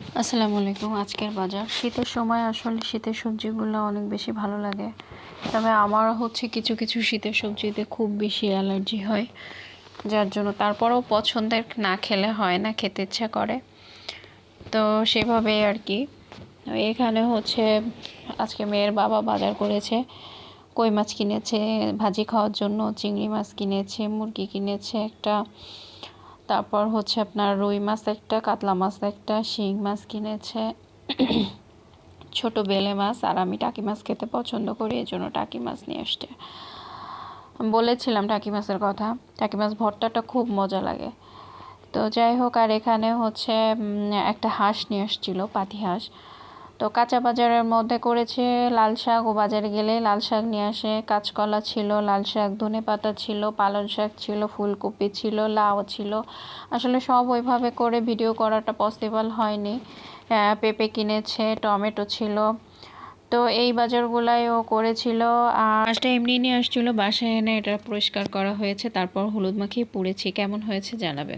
আসসালামু আলাইকুম, আজকের বাজার। শীতের সময় আসলে শীতের সবজিগুলো অনেক বেশি ভালো লাগে। তবে আমার হচ্ছে কিছু কিছু শীতের সবজিতে খুব বেশি অ্যালার্জি হয়। যার জন্য তারপরেও পছন্দের না খেলে হয় না, খেতে ইচ্ছা করে। তো সেভাবে আর কি। এখানে হচ্ছে, আজকে মেয়ের বাবা বাজার করেছে। কই মাছ কিনেছে, ভাজি খাওয়ার জন্য চিংড়ি মাছ কিনেছে, মুরগি কিনেছে একটা। তারপর হচ্ছে আপনার রুই মাছ একটা, কাতলা মাছ একটা, শিং মাছ কিনেছে। ছোট বেলে মাছ, আর আমি টাকি মাছ খেতে পছন্দ করি এই জন্য টাকি মাছ নিয়ে আসছে বলেছিলাম টাকি মাছের কথা, টাকি মাছ ভর্তাটা খুব মজা লাগে। তো যাই হোক, আর এখানে হচ্ছে একটা হাঁস নিয়ে আসছিল পাতি হাঁস। তো কাঁচা বাজারের মধ্যে করেছে লাল শাক ও বাজারে গেলে লাল শাক নিয়ে আসে। কাঁচকলা ছিল, লাল শাক, ধনে পাতা ছিল, পালং শাক ছিল, ফুলকপি ছিল, লাউ ছিল। আসলে সব ওইভাবে করে ভিডিও করাটা পসিবল হয়নি। পেঁপে কিনেছে, টমেটো ছিল। তো এই বাজারগুলাই ও করেছিল। আর মাছটা এমনি নিয়ে আসছিল, বাসায় এনে এটা পরিষ্কার করা হয়েছে, তারপর হলুদ মাখিয়ে পুড়েছি। কেমন হয়েছে জানাবেন।